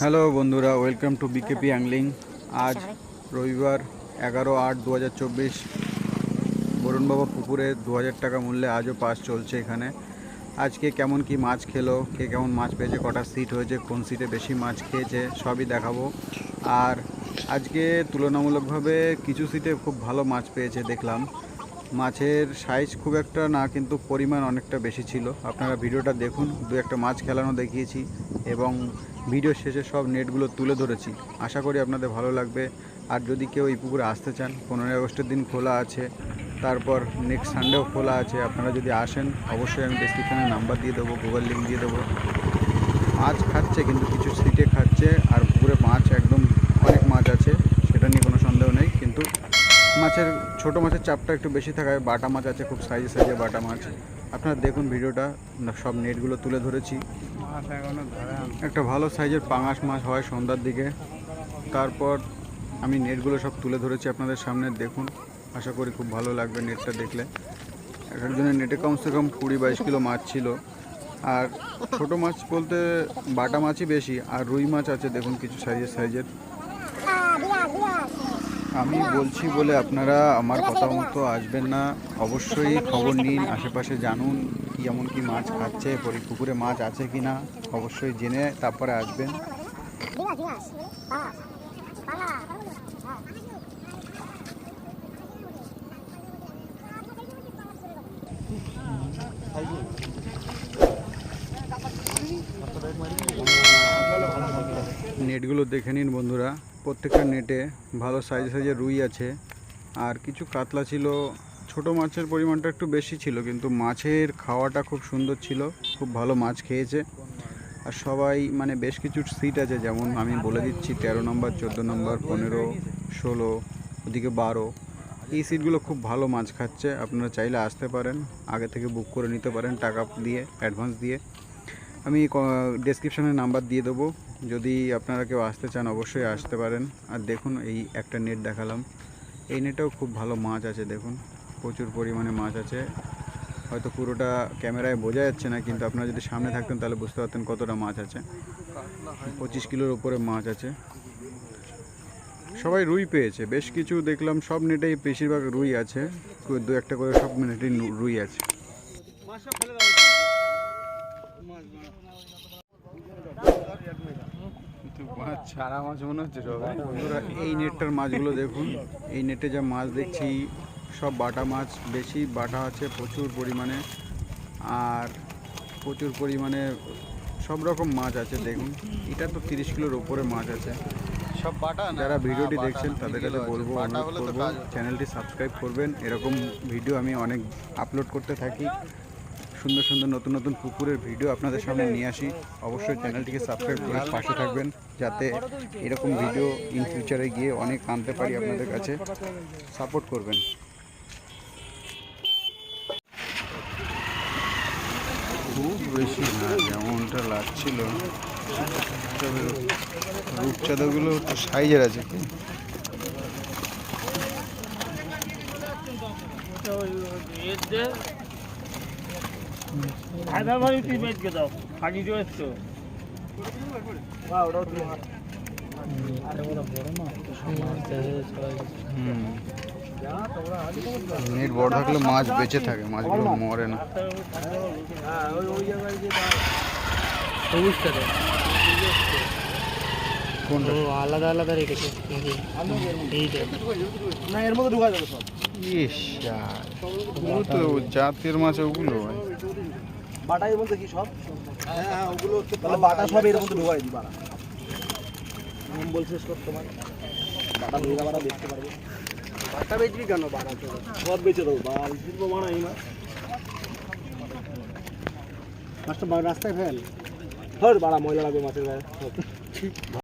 Hello বন্ধুরা welcome to বিকেপি অ্যাংলিং আজ রবিবার এগারো আট দু হাজার চব্বিশ। বরুণ বাবা পুকুরে দু হাজার টাকা মূল্যে আজও পাস চলছে এখানে। আজকে কেমন কি মাছ খেলো, কে কেমন মাছ পেয়েছে, কটা সিট হয়েছে, কোন সিটে বেশি মাছ খেয়েছে, সবই দেখাবো। আর আজকে তুলনামূলকভাবে কিছু সিটে খুব ভালো মাছ পেয়েছে, দেখলাম। মাছের সাইজ খুব একটা না, কিন্তু পরিমাণ অনেকটা বেশি ছিল। আপনারা ভিডিওটা দেখুন, দু একটা মাছ খেলানো দেখিয়েছি এবং ভিডিও শেষে সব নেটগুলো তুলে ধরেছি। আশা করি আপনাদের ভালো লাগবে। আর যদি কেউ এই পুকুরে আসতে চান, পনেরোই আগস্টের দিন খোলা আছে, তারপর নেক্সট সানডেও খোলা আছে, আপনারা যদি আসেন, অবশ্যই আমি ডিসক্রিপশানে নাম্বার দিয়ে দেবো গুগল লিঙ্ক দিয়ে দেবো। মাছ খাচ্ছে, কিন্তু কিছু সিটে খাচ্ছে, আর পুকুরে মাছ, একদম অনেক মাছ আছে সেটা নিয়ে কোনো সন্দেহ নেই কিন্তু মাছের ছোট মাছের চাপটা একটু বেশি থাকায় বাটা মাছ আছে খুব সাইজে সাইজে বাটা মাছ। আপনারা দেখুন ভিডিওটা সব নেটগুলো তুলে ধরেছি। একটা ভালো সাইজের পাঙাশ মাছ হয় সন্ধ্যার দিকে। তারপর আমি নেটগুলো সব তুলে ধরেছি আপনাদের সামনে দেখুন। আশা করি খুব ভালো লাগবে নেটটা দেখলে। এক একজনের নেটে কমসে কম কুড়ি বাইশ কিলো মাছ ছিল। আর ছোট মাছ বলতে বাটা মাছই বেশি আর রুই মাছ আছে দেখুন কিছু সাইজের সাইজের আমি বলছি বলে আপনারা আমার কথা মতো আসবেন না। অবশ্যই খবর নিন, আশেপাশে জানুন কি এমন কি মাছ খাচ্ছে পুকুরে মাছ আছে কি না অবশ্যই জেনে তারপরে আসবেন. নেটগুলো দেখে নিন বন্ধুরা। প্রত্যেকটা নেটে ভালো সাইজ সাইজের রুই আছে। আর কিছু কাতলা ছিল, ছোট মাছের পরিমাণটা একটু বেশি ছিল, কিন্তু মাছের খাওয়াটা খুব সুন্দর ছিল, খুব ভালো মাছ খেয়েছে। আর সবাই মানে বেশ কিছু সিট আছে, যেমন আমি বলে দিচ্ছি, তেরো নম্বর, চোদ্দ নম্বর, পনেরো, ষোলো, ওদিকে বারো। এই সিটগুলো খুব ভালো মাছ খাচ্ছে, আপনারা চাইলে আসতে পারেন, আগে থেকে বুক করে নিতে পারেন টাকা দিয়ে অ্যাডভান্স দিয়ে। আমি ডেসক্রিপশনে নাম্বার দিয়ে দেবো। যদি আপনারা কেউ আসতে চান, অবশ্যই আসতে পারেন। আর দেখুন, এই একটা নেট দেখালাম। এই নেটেও খুব ভালো মাছ আছে, দেখুন। প্রচুর পরিমাণে মাছ আছে। হয়তো পুরোটা ক্যামেরায় বোঝা যাচ্ছে না, কিন্তু আপনারা যদি সামনে থাকতেন, তাহলে বুঝতে পারতেন কতটা মাছ আছে। পঁচিশ কিলোর উপরে মাছ আছে। সবাই রুই পেয়েছে। বেশ কিছু দেখলাম, সব নেটেই বেশিরভাগ রুই আছে। দু একটা করে সব নেটেই রুই আছে। মাছ মনে হচ্ছে সবাই বন্ধুরা এই নেটটার মাছগুলো দেখুন। এই নেটে যা মাছ দেখছি সব বাটা মাছ বেশি বাটা আছে প্রচুর পরিমাণে। আর প্রচুর পরিমাণে সব রকম মাছ আছে দেখুন। এটা তো তিরিশ কিলোর উপরে মাছ আছে। সব বাটা যারা ভিডিওটি দেখছেন তাদের কাছে বলব অনুরোধ করব চ্যানেলটি সাবস্ক্রাইব করবেন। এরকম ভিডিও আমি অনেক আপলোড করতে থাকি। সুন্দর সুন্দর নতুন নতুন পুকুরের ভিডিও আপনাদের সামনে নিয়ে আসি। অবশ্যই চ্যানেলটিকে সাবস্ক্রাইব করে পাশে থাকবেন, যাতে এরকম ভিডিও ইন ফিউচারে গিয়ে অনেক আনতে পারি আপনাদের কাছে। সাপোর্ট করবেন। খুব বেশি না, যেমনটা লাগছিল। তবে রূপচাঁদাগুলো সাইজের আছে। ভাই তুই বেচকে দাও ফাঁকি রয়েছে নেট বড় থাকলে মাছ বেঁচে থাকে মাছগুলো মরে না। কোনটা? আলাদা আলাদা রেখেছে এইটা না এর মধ্যে ঢুকা যাবে সব। ইস তো জাতের মাছ ওগুলো ভাই। বলতে কি সব? হ্যাঁ হ্যাঁ ওগুলো হচ্ছে তাহলে বাটা সব ঢোকাই দিই বাটা শেষ করতে পারি বাটা ভেজা বাটা দেখতে পারবে। বাটা বেচবি কেন বাটা সব বেচে দেবো বাল বানাই না। মাছটা রাস্তায় ফেল। ধর বাড়া ময়লা লাগবে মাছের গায়ে।